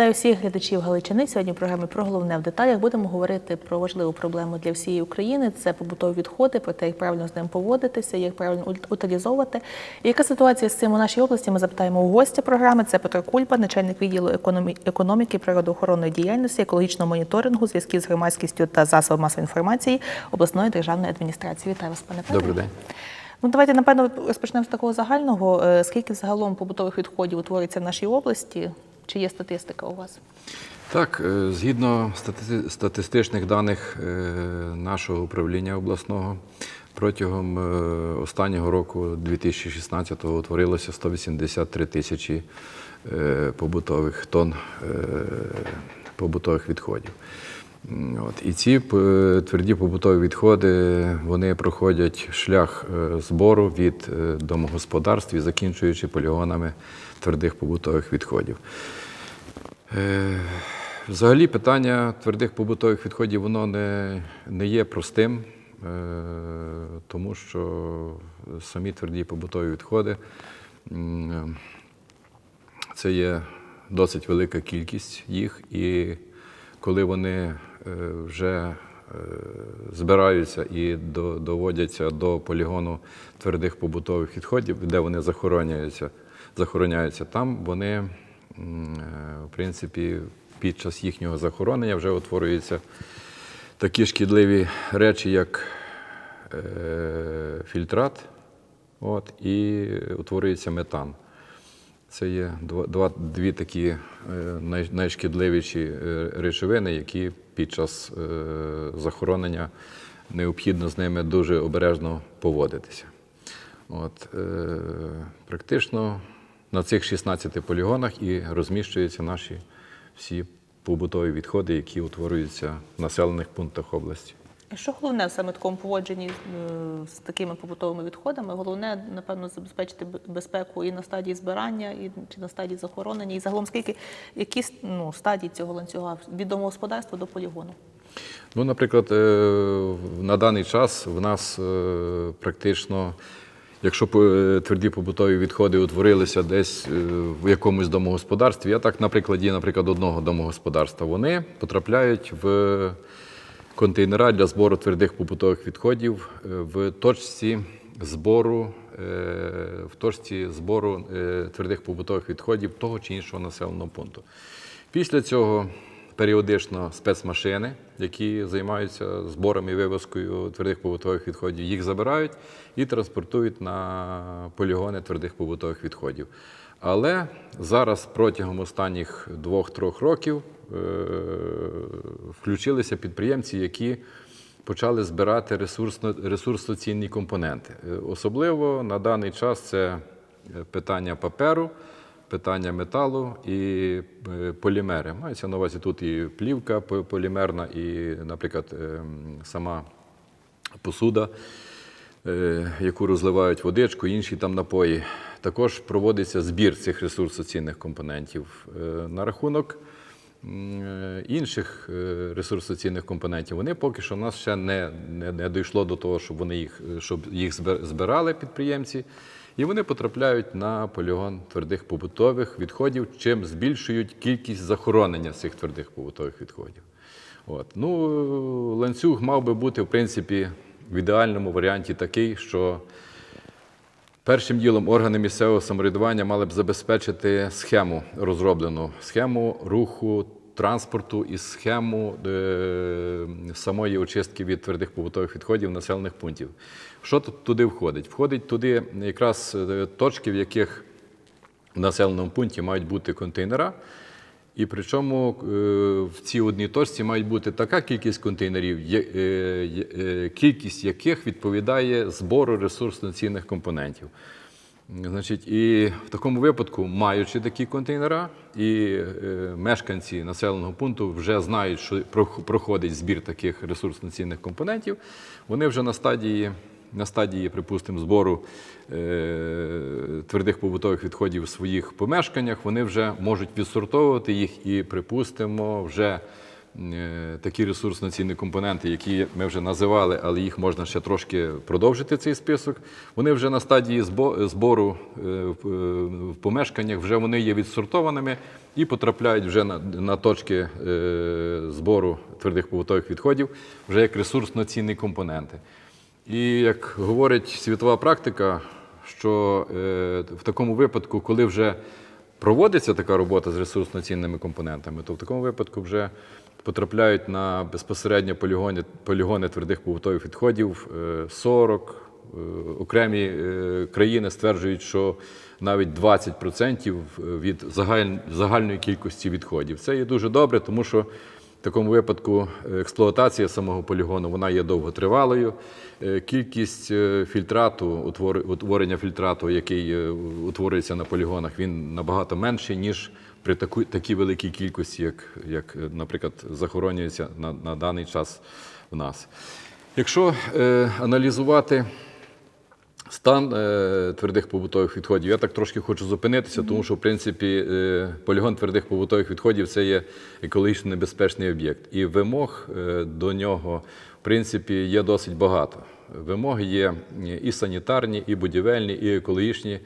Вітаю всіх глядачів Галичини. Сьогодні в програмі про головне в деталях будемо говорити про важливу проблему для всієї України. Це побутові відходи, про те, як правильно з ним поводитися, як правильно ут- утилізовувати. І яка ситуація з цим у нашій області? Ми запитаємо у гостя програми. Це Петро Кульба, начальник відділу економі- економіки, природоохоронної діяльності, екологічного моніторингу, зв'язків з громадськістю та засобів масової інформації обласної державної адміністрації. Вітаю вас, пане Петро. Добрий день. Ну, давайте напевно розпочнемо з такого загального. Е, Скільки загалом побутових відходів утворюється в нашій області? Чи є статистика у вас? Так, е, згідно статистичних даних е, нашого управління обласного, протягом е, останнього року, 2016-го, утворилося 183 тисячі побутових тонн побутових відходів. От. І ці тверді побутові відходи вони проходять шлях збору від домогосподарств і закінчуючи полігонами твердих побутових відходів. Е, Взагалі питання твердих побутових відходів воно не, не є простим, е, тому що самі тверді побутові відходи це є досить велика кількість їх, і коли вони е, вже збираються і доводяться до полігону твердих побутових відходів, де вони захоронюються, захороняються, там вони, в принципі, під час їхнього захоронення вже утворюються такі шкідливі речі, як е, фільтрат, от, і утворюється метан. Це є два, дві такі е, найшкідливіші е, речовини, які під час е, захоронення необхідно з ними дуже обережно поводитися. От, е, практично на цих 16 полігонах і розміщуються наші всі побутові відходи, які утворюються в населених пунктах області. І Що головне в саме такому поводженні е, з такими побутовими відходами? Головне, напевно, забезпечити безпеку і на стадії збирання, і чи на стадії захоронення, і загалом скільки які ну, стадії цього ланцюга від домогосподарства до полігону? Ну, наприклад, е, на даний час в нас е, практично, якщо е, тверді побутові відходи утворилися десь е, в якомусь домогосподарстві, я так на прикладі, наприклад, одного домогосподарства, вони потрапляють в контейнера для збору твердих побутових відходів е, в точці збору, в точці збору твердих побутових відходів того чи іншого населеного пункту. Після цього періодично спецмашини, які займаються збором і вивозкою твердих побутових відходів, їх забирають і транспортують на полігони твердих побутових відходів. Але зараз протягом останніх двох-трьох років е, включилися підприємці, які почали збирати ресурсно, ресурсно цінні компоненти. Е, Особливо на даний час це е, питання паперу, питання металу і е, полімери. Мається на увазі тут і плівка полімерна, і, наприклад, ем, сама посуда, е, яку розливають водичку, інші там напої. Також проводиться збір цих ресурсоцінних компонентів. Е, На рахунок е, інших е, ресурсоцінних компонентів, вони поки що в нас ще не, не, не дійшло до того, щоб вони їх, е, щоб їх збирали підприємці. І вони потрапляють на полігон твердих побутових відходів, чим збільшують кількість захоронення цих твердих побутових відходів. От. Ну, ланцюг мав би бути, в принципі, в ідеальному варіанті такий, що першим ділом органи місцевого самоврядування мали б забезпечити схему розроблену, схему руху транспорту і схему е, самої очистки від твердих побутових відходів населених пунктів. Що тут туди входить? Входить туди якраз е, точки, в яких в населеному пункті мають бути контейнера. І причому е, в цій одній точці мають бути така кількість контейнерів, е, кількість яких відповідає збору ресурсно цінних компонентів. Значить, і в такому випадку, маючи такі контейнера, і е, мешканці населеного пункту вже знають, що проходить збір таких ресурсно цінних компонентів, вони вже на стадії, на стадії, припустимо, збору е, твердих побутових відходів в своїх помешканнях, вони вже можуть відсортовувати їх і, припустимо, вже такі ресурсно цінні компоненти, які ми вже називали, але їх можна ще трошки продовжити цей список. Вони вже на стадії збору е, в е, помешканнях, вже вони є відсортованими і потрапляють вже на, точки е, збору твердих побутових відходів, вже як ресурсно цінні компоненти. І як говорить світова практика, що е, в такому випадку, коли вже проводиться така робота з ресурсно цінними компонентами, то в такому випадку вже потрапляють на безпосередньо полігони, полігони твердих побутових відходів е, 40. Е, Окремі е, країни стверджують, що навіть 20% від загальної кількості відходів. Це є дуже добре, тому що в такому випадку е, експлуатація самого полігону вона є довготривалою. Е, Кількість е, фільтрату, утворення фільтрату, який утворюється на полігонах, він набагато менший, ніж при таку, такій великій кількості, як, як наприклад, захоронюється на, на даний час в нас. Якщо е, аналізувати Стан е, твердих побутових відходів. Я так трошки хочу зупинитися, тому що, в принципі, е, полігон твердих побутових відходів це є екологічно небезпечний об'єкт. І вимог е, до нього, в принципі, є досить багато. Вимоги є і санітарні, і будівельні, і екологічні.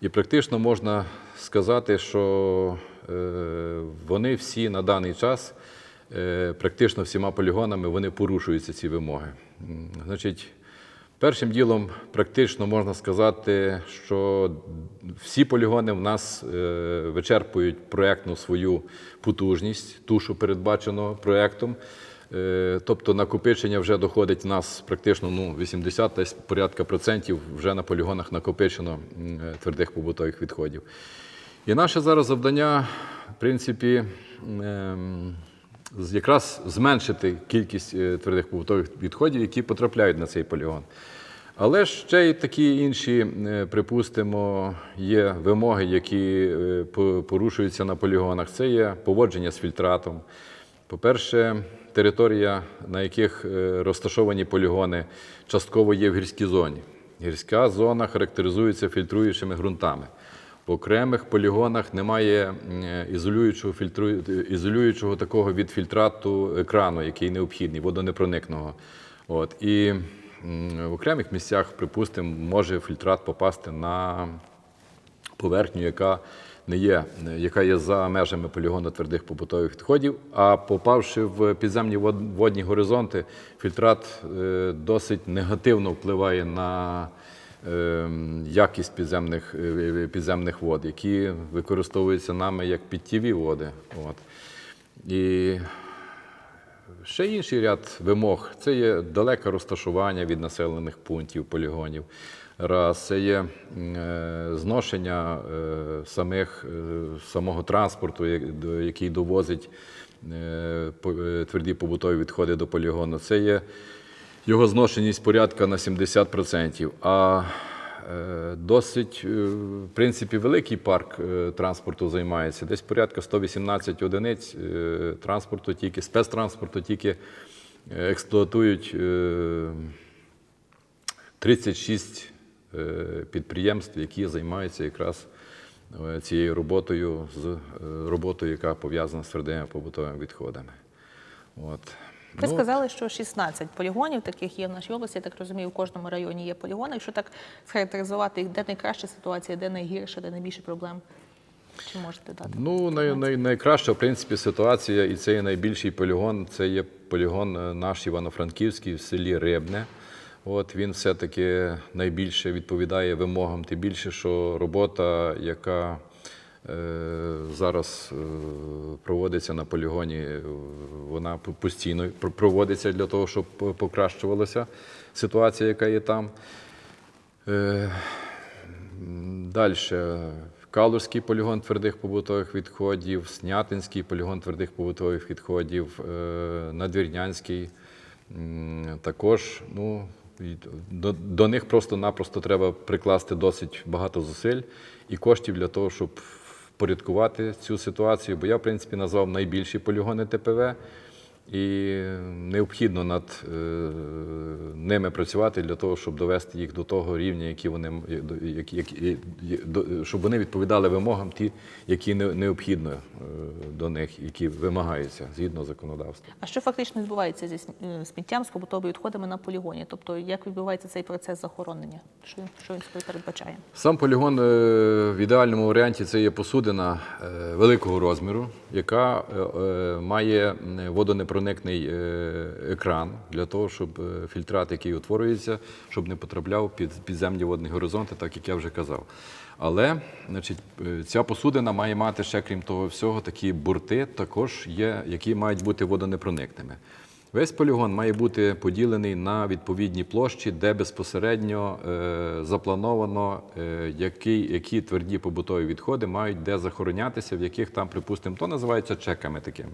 І практично можна сказати, що е, вони всі на даний час, е, практично всіма полігонами, вони порушуються ці вимоги. Значить, Першим ділом, практично можна сказати, що всі полігони в нас е, вичерпують проєктну свою потужність, ту, що передбачено проєктом. Е, Тобто накопичення вже доходить в нас практично ну, 80 десь порядка процентів вже на полігонах накопичено е, твердих побутових відходів. І наше зараз завдання, в принципі, ем, якраз зменшити кількість е, твердих побутових відходів, які потрапляють на цей полігон. Але ще й такі інші, е, припустимо, є вимоги, які е, порушуються на полігонах. Це є поводження з фільтратом. По-перше, територія, на яких розташовані полігони, частково є в гірській зоні. Гірська зона характеризується фільтруючими ґрунтами. В окремих полігонах немає ізолюючого фільтру... ізолюючого такого від фільтрату екрану, який необхідний, водонепроникного. От. І в окремих місцях, припустимо, може фільтрат попасти на поверхню, яка не є, яка є за межами полігону твердих побутових відходів. А попавши в підземні водні горизонти, фільтрат е, досить негативно впливає на якість підземних, е, підземних вод, які використовуються нами як підтіві води. От. І Ще інший ряд вимог це є далеке розташування від населених пунктів, полігонів. Раз, це є е, зношення е, самих, е, самого транспорту, який довозить е, е, тверді побутові відходи до полігону. Це є його зношеність порядка на 70%. А е, досить, е, в принципі, великий парк е, транспорту займається. Десь порядка 118 одиниць транспорту, тільки спецтранспорту, тільки експлуатують е, 36 е, підприємств, які займаються якраз цією роботою, з роботою, яка пов'язана з твердими побутовими відходами. От. Ви Ну, сказали, що 16 полігонів таких є в нашій області. Я так розумію, в кожному районі є полігони. Якщо так схарактеризувати їх, де найкраща ситуація, де найгірша, де найбільше проблем? Чи можете дати? Ну, най, най, найкраща, в принципі, ситуація, і це є найбільший полігон. Це є полігон е, наш Івано-Франківський в селі Рибне. От він все-таки найбільше відповідає вимогам, тим більше, що робота, яка зараз е, проводиться на полігоні, е, вона постійно проводиться для того, щоб покращувалася ситуація, яка є там. Е, Далі. Калузький полігон твердих побутових відходів, Снятинський полігон твердих побутових відходів, е, Надвірнянський. Також ну, до, до них просто-напросто треба прикласти досить багато зусиль і коштів для того, щоб впорядкувати цю ситуацію. Бо я, в принципі, назвав найбільші полігони ТПВ. І необхідно над е, ними працювати для того, щоб довести їх до того рівня, які вони які, до- щоб вони відповідали вимогам, ті, які не- необхідно е, до них, які вимагаються згідно законодавства. А що фактично відбувається зі е, сміттям, з побутовими відходами на полігоні? Тобто, як відбувається цей процес захоронення? Що, що він собою передбачає? Сам полігон е, в ідеальному варіанті це є посудина е, великого розміру, яка е, е, має м, водонепроникний е, екран для того, щоб е, фільтрат, який утворюється, щоб не потрапляв під підземні водні горизонти, так як я вже казав. Але значить, е, ця посудина має мати ще, крім того всього, такі бурти також є, які мають бути водонепроникними. Весь полігон має бути поділений на відповідні площі, де безпосередньо е, заплановано, е, які, які тверді побутові відходи мають де захоронятися, в яких там, припустимо, то називається чеками такими.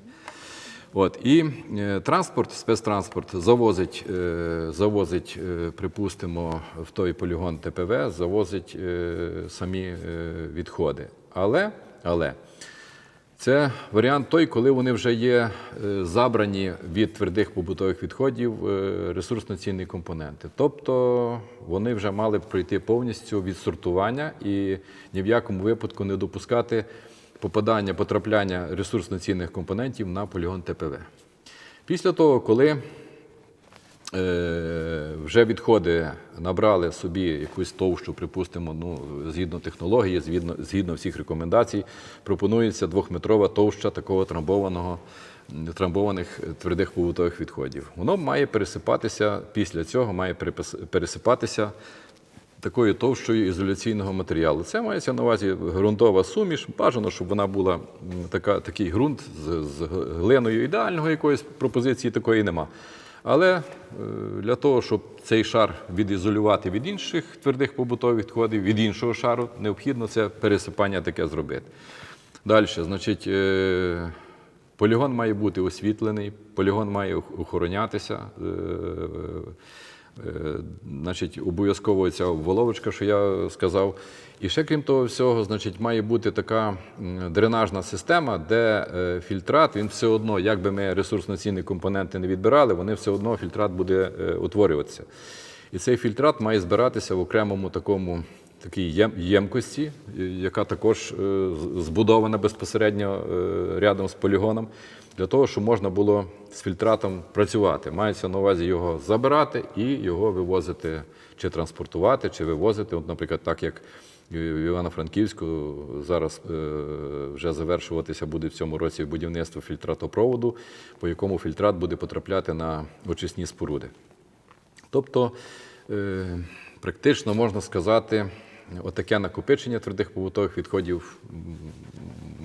От і е, транспорт, спецтранспорт завозить, е, завозить, е, припустимо, в той полігон ТПВ, завозить самі відходи. Але, але це варіант той, коли вони вже є забрані від твердих побутових відходів ресурсно-цінні компоненти. Тобто вони вже мали б пройти повністю відсортування і ні в якому випадку не допускати попадання, потрапляння ресурсно-цінних компонентів на полігон ТПВ. Після того, коли е, вже відходи набрали собі якусь товщу, припустимо, ну, згідно технології, згідно, згідно всіх рекомендацій, пропонується двохметрова товща такого трамбованого, трамбованих твердих побутових відходів. Воно має пересипатися, після цього має пересипатися такою товщою ізоляційного матеріалу. Це мається на увазі ґрунтова суміш. Бажано, щоб вона була така, такий ґрунт з, з глиною ідеального якоїсь пропозиції такої нема. Але е, для того, щоб цей шар відізолювати від інших твердих побутових відходів, від іншого шару, необхідно це пересипання таке зробити. Далі, значить, е, полігон має бути освітлений, полігон має охоронятися. Е, Значить, обов'язково ця воловочка, що я сказав. І ще крім того всього, значить, має бути така дренажна система, де е, фільтрат, він все одно, як би ми ресурсно-цінні компоненти не відбирали, вони все одно фільтрат буде е, утворюватися. І цей фільтрат має збиратися в окремому такому такій єм- ємкості, яка також збудована безпосередньо рядом з полігоном, для того, щоб можна було з фільтратом працювати. Мається на увазі його забирати і його вивозити, чи транспортувати, чи вивозити. От, наприклад, так як в Івано-Франківську зараз е, вже завершуватися буде в цьому році будівництво фільтратопроводу, по якому фільтрат буде потрапляти на очисні споруди. Тобто, е, практично можна сказати, отаке накопичення твердих побутових відходів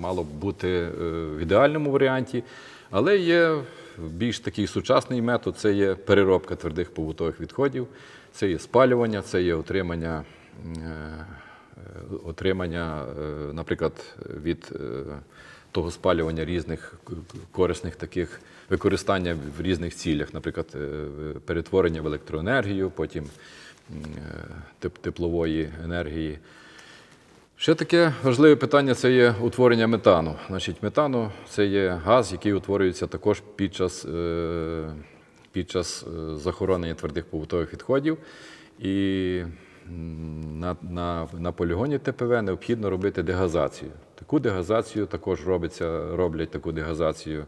мало б бути е, в ідеальному варіанті, але є більш такий сучасний метод це є переробка твердих побутових відходів, це є спалювання, це є отримання. е, Отримання, е, наприклад, від того спалювання різних корисних таких використання в різних цілях, наприклад, перетворення в електроенергію, потім теплової енергії. Ще таке важливе питання це є утворення метану. Значить, метану це є газ, який утворюється також під час, е, під час е, захоронення твердих побутових відходів. І на, на, на полігоні ТПВ необхідно робити дегазацію. Таку дегазацію також робиться, роблять таку дегазацію.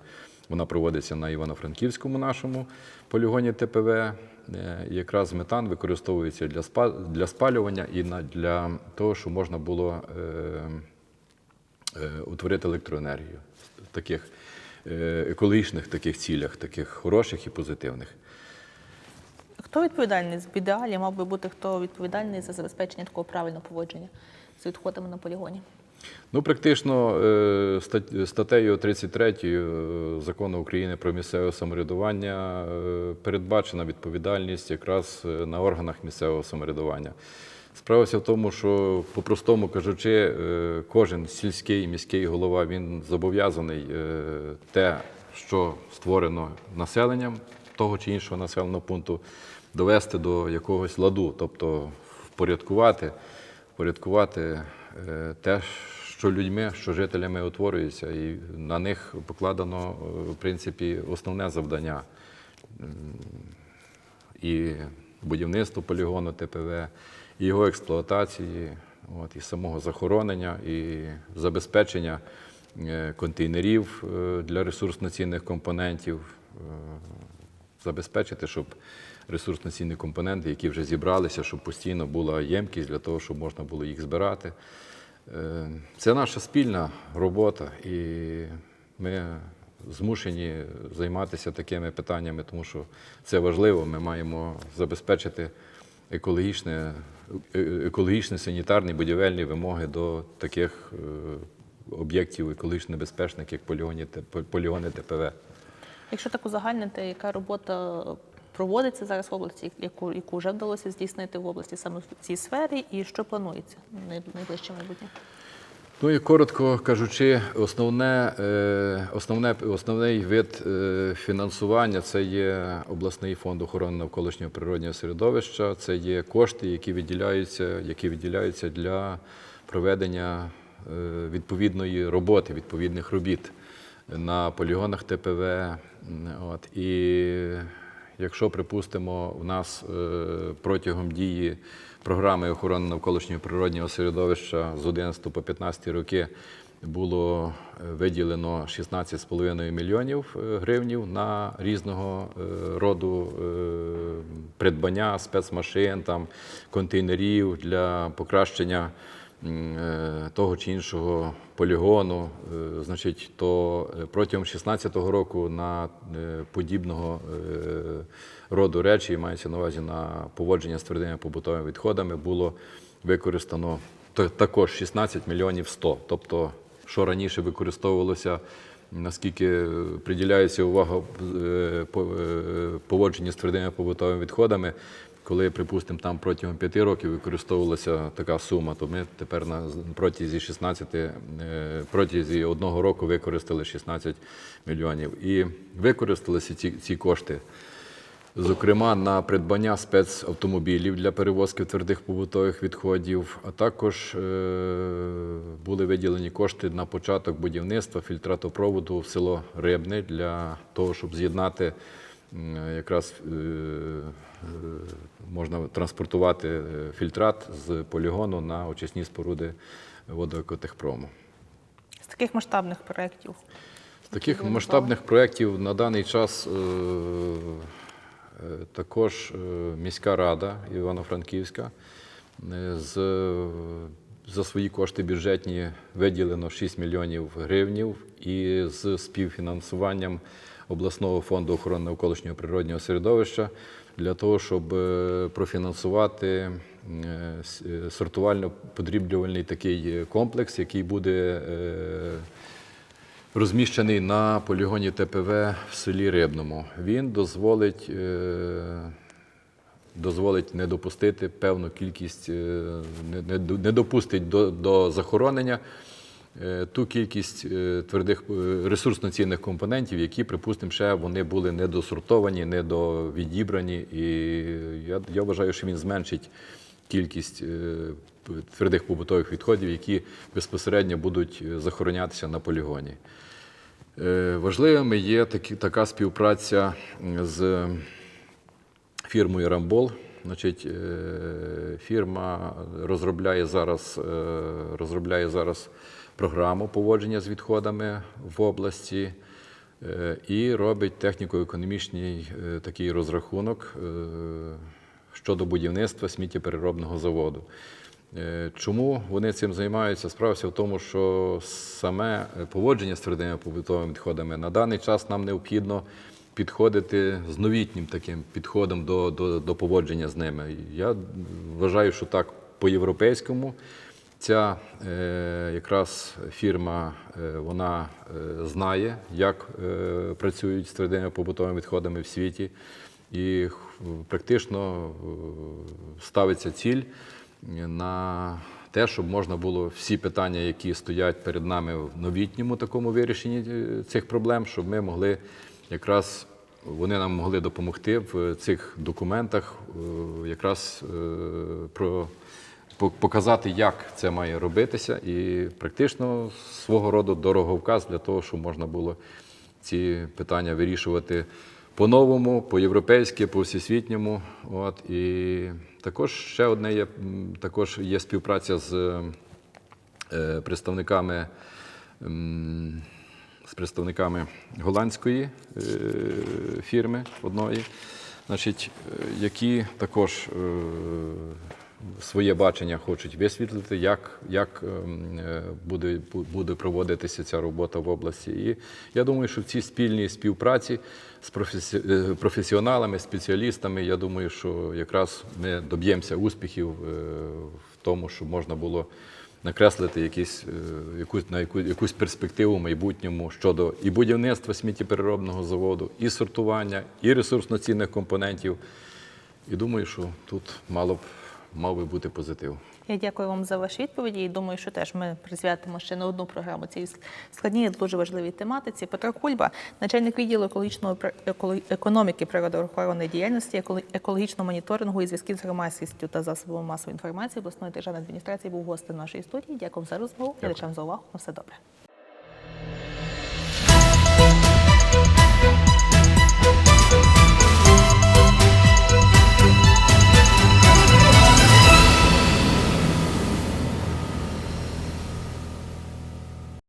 Вона проводиться на Івано-Франківському нашому полігоні ТПВ. Е, Якраз метан використовується для, спа, для спалювання і для того, щоб можна було е, е, утворити електроенергію в таких екологічних таких цілях, таких хороших і позитивних. Хто відповідальний в ідеалі мав би бути хто відповідальний за забезпечення такого правильного поводження з відходами на полігоні? Ну, практично е, статтею 33 е, закону України про місцеве самоврядування е, передбачена відповідальність якраз на органах місцевого самоврядування. Справа в тому, що, по-простому кажучи, кожен сільський і міський голова він зобов'язаний те, що створено населенням того чи іншого населеного пункту, довести до якогось ладу, тобто впорядкувати, впорядкувати те, що людьми, що жителями утворюється, і на них покладено, е, в принципі, основне завдання. І будівництво полігону ТПВ, і його експлуатації, от, і самого захоронення, і забезпечення е, контейнерів е, для ресурсно-цінних компонентів, е, забезпечити, щоб ресурсно-цінні компоненти, які вже зібралися, щоб постійно була ємкість для того, щоб можна було їх збирати. Е, Це наша спільна робота, і ми змушені займатися такими питаннями, тому що це важливо. Ми маємо забезпечити екологічне, е- екологічні, санітарні, будівельні вимоги до таких е, об'єктів екологічно небезпечних, як полігони ТПВ. Якщо так узагальнити, яка робота проводиться зараз в області, яку, яку вже вдалося здійснити в області саме в цій сфері, і що планується в най- найближче майбутнє? Ну і коротко кажучи, основне, е, основне, основний вид е, фінансування це є обласний фонд охорони навколишнього природнього середовища. Це є кошти, які виділяються, які виділяються для проведення е, відповідної роботи, відповідних робіт на полігонах ТПВ. От. І якщо, припустимо, в нас е, протягом дії програми охорони навколишнього природнього середовища з 11 по 15 роки було е, виділено 16,5 мільйонів е, гривнів на різного роду придбання спецмашин, там, контейнерів для покращення того чи іншого полігону. Е, Значить, то е, протягом 16-го року на е, подібного е, роду речі, мається на увазі на поводження з твердими побутовими відходами, було використано також 16 мільйонів 100. Тобто, що раніше використовувалося, наскільки е, приділяється увага е, по- е, поводженню з твердими побутовими відходами, коли, припустимо, там протягом п'яти років використовувалася така сума, то ми тепер на протязі 16, е, протязі одного року використали 16 мільйонів. І використалися ці, ці кошти. Зокрема, на придбання спецавтомобілів для перевозки твердих побутових відходів, а також е, були виділені кошти на початок будівництва фільтратопроводу в село Рибне для того, щоб з'єднати якраз е, е, можна транспортувати е, фільтрат з полігону на очисні споруди водоекотехпрому. З таких масштабних проєктів. З таких масштабних проєктів на даний час е, е, також е, міська рада Івано-Франківська е, з, за свої кошти бюджетні виділено 6 мільйонів гривнів і з співфінансуванням обласного фонду охорони навколишнього природнього середовища для того, щоб е, профінансувати е, е, сортувально-подріблювальний такий комплекс, який буде розміщений на полігоні ТПВ в селі Рибному. Він дозволить, дозволить не допустити певну кількість, не, допустить до, до захоронення ту кількість е, твердих е, ресурсно-цінних компонентів, які, припустимо, ще вони були недосортовані, недовідібрані. І я, я вважаю, що він зменшить кількість е, твердих побутових відходів, які безпосередньо будуть е, захоронятися на полігоні. Е, Важливими є такі, така співпраця з фірмою Рамбол. Значить, е, фірма розробляє зараз, е, розробляє зараз програму поводження з відходами в області е, і робить техніко-економічний е, такий розрахунок е, щодо будівництва сміттєпереробного заводу. Чому вони цим займаються? Справа вся в тому, що саме поводження з твердими побутовими відходами на даний час нам необхідно підходити з новітнім таким підходом до, до, до поводження з ними. Я вважаю, що так по-європейському ця е, якраз фірма е, вона е, знає, як працюють з твердими побутовими відходами в світі, і практично ставиться ціль на те, щоб можна було всі питання, які стоять перед нами в новітньому такому вирішенні цих проблем, щоб ми могли якраз вони нам могли допомогти в цих документах, якраз про показати, як це має робитися, і практично свого роду дороговказ для того, щоб можна було ці питання вирішувати по-новому, по-європейськи, по всесвітньому. От і також ще одне є також є співпраця з е, представниками. З представниками голландської е, фірми одної, значить, е, які також своє бачення хочуть висвітлити, як, як ем, е, буде, буде проводитися ця робота в області. І я думаю, що в цій спільній співпраці з е, професіоналами, спеціалістами, я думаю, що якраз ми доб'ємося успіхів е, в тому, щоб можна було накреслити якісь, якусь, на яку, якусь перспективу в майбутньому щодо і будівництва сміттєпереробного заводу, і сортування, і ресурсно-цінних компонентів. І думаю, що тут мало б мав би бути позитив. Я дякую вам за ваші відповіді і думаю, що теж ми присвятимо ще не одну програму цій складній, дуже важливій тематиці. Петро Кульба, начальник відділу екологічної економіки природоохоронної діяльності, еколо- екологічного моніторингу і зв'язків з громадськістю та засобами масової інформації обласної державної адміністрації був гостем нашої студії. Дякую за розмову. Глядачам за увагу. На все добре.